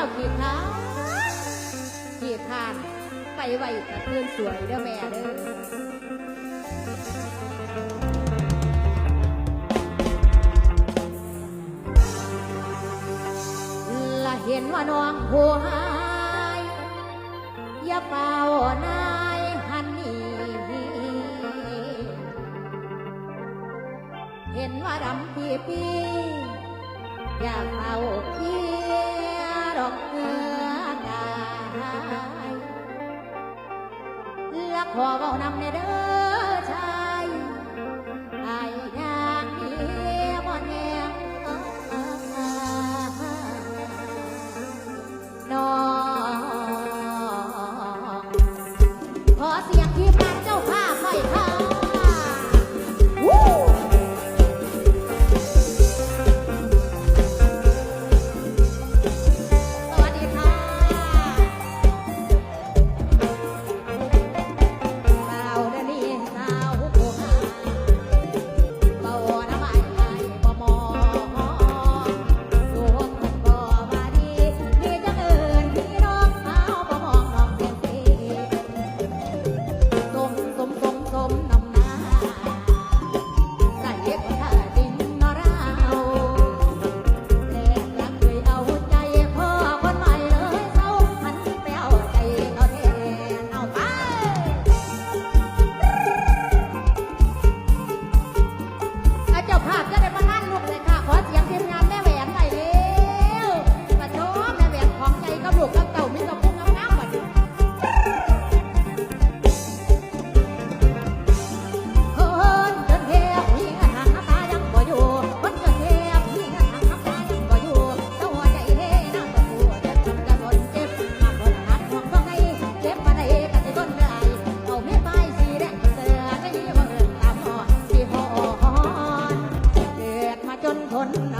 ้วขี่ขาขี่ทาน ไปไวกับเพื่อนสวยเด้อแม่เด้อลเห็นว่าน้องโหหายอย่าเป่านายฮันนี่เห็นว่าดำพี่พี่อย่าเป่าพี่ ดอกเงือกายและขอเบานำในเด้อ con una